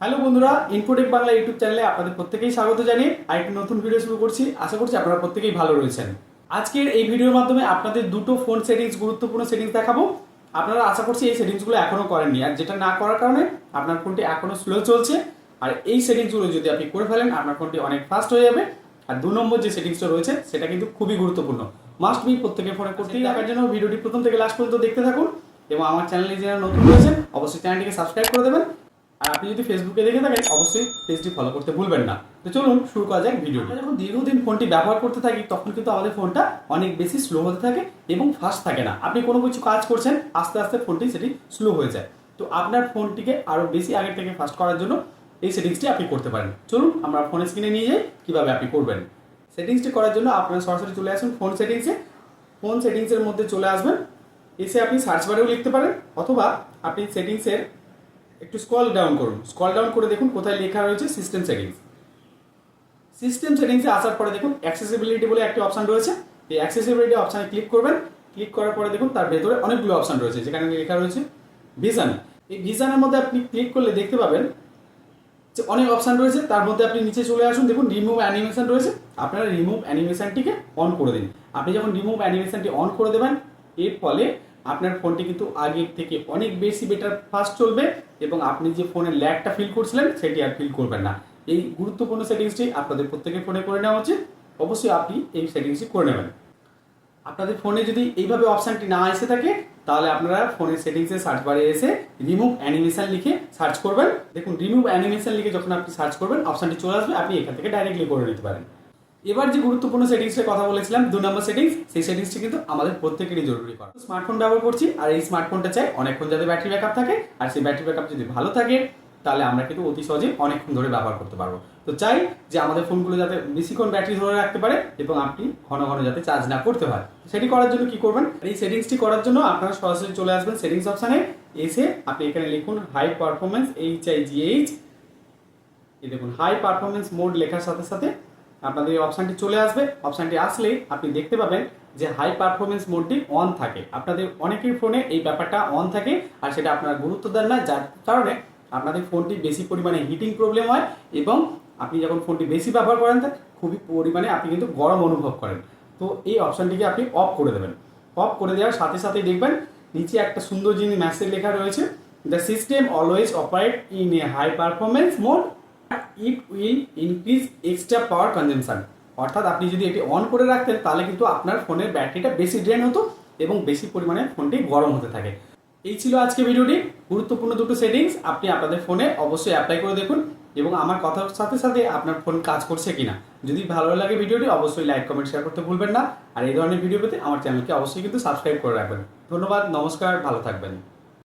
Hello বন্ধুরা Infotech Bangla YouTube চ্যানেলে আপনাদের প্রত্যেকেই স্বাগত জানিয়ে আরেকটি নতুন ভিডিও শুরু করছি। আশা করছি আপনারা প্রত্যেকেই ভালো রয়েছেন। আজকের এই ভিডিওর মাধ্যমে আপনাদের দুটো ফোন সেটিংস গুরুত্বপূর্ণ সেটিংস দেখাবো। আপনারা আশা করছি এই সেটিংসগুলো এখনও করেননি। আর যেটা না করার কারণে আপনার ফোনটি এখনও স্লো চলছে। আর এই সেটিংসগুলো যদি আপনি করে ফেলেন আপনার ফোনটি অনেক ফাস্ট হয়ে যাবে। আর দু নম্বর যে সেটিংসটা রয়েছে সেটা কিন্তু খুবই গুরুত্বপূর্ণ। মাস্ট বি প্রত্যেকের ফোনে করতেই রাখার জন্য ভিডিওটি প্রথম থেকে লাস্ট পর্যন্ত দেখতে থাকুন। এবং আমার চ্যানেলে যারা নতুন রয়েছেন অবশ্যই চ্যানেলটিকে সাবস্ক্রাইব করে দেবেন। আর আপনি যদি ফেসবুকে দেখে থাকেন, অবশ্যই পেজটি ফলো করতে ভুলবেন না। তো চলুন শুরু করা যাক ভিডিও যখন দীর্ঘদিন ফোনটি ব্যবহার করতে থাকি, তখন কিন্তু আমাদের ফোনটা অনেক বেশি স্লো হতে থাকে এবং ফাস্ট থাকে না। আপনি কোনো কিছু কাজ করছেন, আস্তে আস্তে ফোনটি সেটি স্লো হয়ে যায়। তো আপনার ফোনটিকে আরও বেশি আগের থেকে ফাস্ট করার জন্য এই সেটিংসটি আপনি করতে পারেন। চলুন, আমরা ফোনের স্ক্রিনে নিয়ে যাই, কীভাবে আপনি করবেন। সেটিংসটি করার জন্য আপনারা সরাসরি চলে আসুন ফোন সেটিংসে ফোন সেটিংসের মধ্যে চলে আসবেন। এসে আপনি সার্চ বারেও লিখতে পারেন, অথবা আপনি সেটিংসের একটু স্কল ডাউন করুন। স্কল ডাউন করে দেখুন কোথায় লেখা রয়েছে সিস্টেম সেটিংস সিস্টেম সেটিংসে আসার পরে দেখুন অ্যাক্সেসিবিলিটি বলে একটি অপশান রয়েছে। এই অ্যাক্সেসিবিলিটি অপশানে ক্লিক করবেন। ক্লিক করার পরে দেখুন তার ভেতরে অনেকগুলো অপশান রয়েছে, যেখানে লেখা রয়েছে ভিশন এই ভিশনের মধ্যে আপনি ক্লিক করলে দেখতে পাবেন যে অনেক অপশন রয়েছে। তার মধ্যে আপনি নিচে চলে আসুন, দেখুন রিমুভ অ্যানিমেশন রয়েছে। আপনারা রিমুভ অ্যানিমেশনটিকে অন করে দিন। আপনি যখন রিমুভ অ্যানিমেশনটি অন করে দেবেন, এর ফলে আপনার ফোনটি কিন্তু আগের থেকে অনেক বেশি বেটার ফাস্ট চলবে এবং আপনি যে ফোনের ল্যাগটা ফিল করছিলেন, সেটি আর ফিল করবেন না। এই গুরুত্বপূর্ণ সেটিংসটি আপনাদের প্রত্যেকের ফোনে করে নেওয়া উচিত। অবশ্যই আপনি এই সেটিংসটি করে নেবেন। আপনাদের ফোনে যদি এইভাবে অপশানটি না এসে থাকে, তাহলে আপনারা ফোনের সেটিংসে সার্চ বারে এসে রিমুভ অ্যানিমেশন লিখে সার্চ করবেন। দেখুন রিমুভ অ্যানিমেশন লিখে যখন আপনি সার্চ করবেন অপশানটি চলে আসবে, আপনি এখান থেকে ডাইরেক্টলি করে নিতে পারেন। এবার যে গুরুত্বপূর্ণ সেটিংসের কথা বলেছিলাম, দু নম্বর সেটিংস সেই সেটিংসটি কিন্তু আমাদের প্রত্যেকেরই জরুরি করা। স্মার্টফোন ব্যবহার করছি, আর এই স্মার্টফোনটা চাই অনেকক্ষণ যাতে ব্যাটারি ব্যাকআপ থাকে, আর সেই ব্যাটারি ব্যাকআপ যদি ভালো থাকে, তাহলে আমরা কিন্তু অতি সহজে অনেকক্ষণ ধরে ব্যবহার করতে পারব। তো চাই যে আমাদের ফোনগুলো যাতে বেশিক্ষণ ব্যাটারি ধরে রাখতে পারে, এবং আপনি ঘন ঘন যাতে চার্জ না করতে হয়। সেটি করার জন্য কি করবেন? এই সেটিংসটি করার জন্য আপনারা সরাসরি চলে আসবেন সেটিংস অপশানে এসে আপনি এখানে লিখুন high performance H I G H এই দেখুন হাই পারফরমেন্স মোড লেখার সাথে সাথে আপনাদের এই অপশানটি চলে আসবে। অপশানটি আসলেই আপনি দেখতে পাবেন যে হাই পারফরমেন্স মোডটি অন থাকে। আপনাদের অনেকের ফোনে এই ব্যাপারটা অন থাকে আর সেটা আপনারা গুরুত্ব দেন না, যার কারণে আপনাদের ফোনটি বেশি পরিমাণে হিটিং প্রবলেম হয় এবং আপনি যখন ফোনটি বেশি ব্যবহার করেন, তা খুবই পরিমাণে আপনি কিন্তু গরম অনুভব করেন। তো এই অপশানটিকে আপনি অফ করে দেবেন। অফ করে দেওয়ার সাথে সাথেই দেখবেন নিচে একটা সুন্দর জিনিস মেসেজ লেখা রয়েছে the system always operate in a high performance mode it will increase extra power consumption. অর্থাৎ আপনি যদি এটি অন করে রাখতেন, তাহলে কিন্তু আপনার ফোনের ব্যাটারিটা বেশি ড্রেন হতো এবং বেশি পরিমাণে ফোনটি গরম হতে থাকে। এই ছিল আজকে ভিডিওটি। গুরুত্বপূর্ণ দুটো সেটিংস আপনি আপনাদের ফোনে অবশ্যই অ্যাপ্লাই করে দেখুন এবং আমার কথার সাথে সাথে আপনার ফোন কাজ করছে কিনা। যদি ভালো লাগে ভিডিওটি, অবশ্যই লাইক কমেন্ট শেয়ার করতে ভুলবেন না। আর এই ধরনের ভিডিও পেতে আমার চ্যানেলকে অবশ্যই কিন্তু সাবস্ক্রাইব করে রাখবেন। ধন্যবাদ, নমস্কার, ভালো থাকবেন।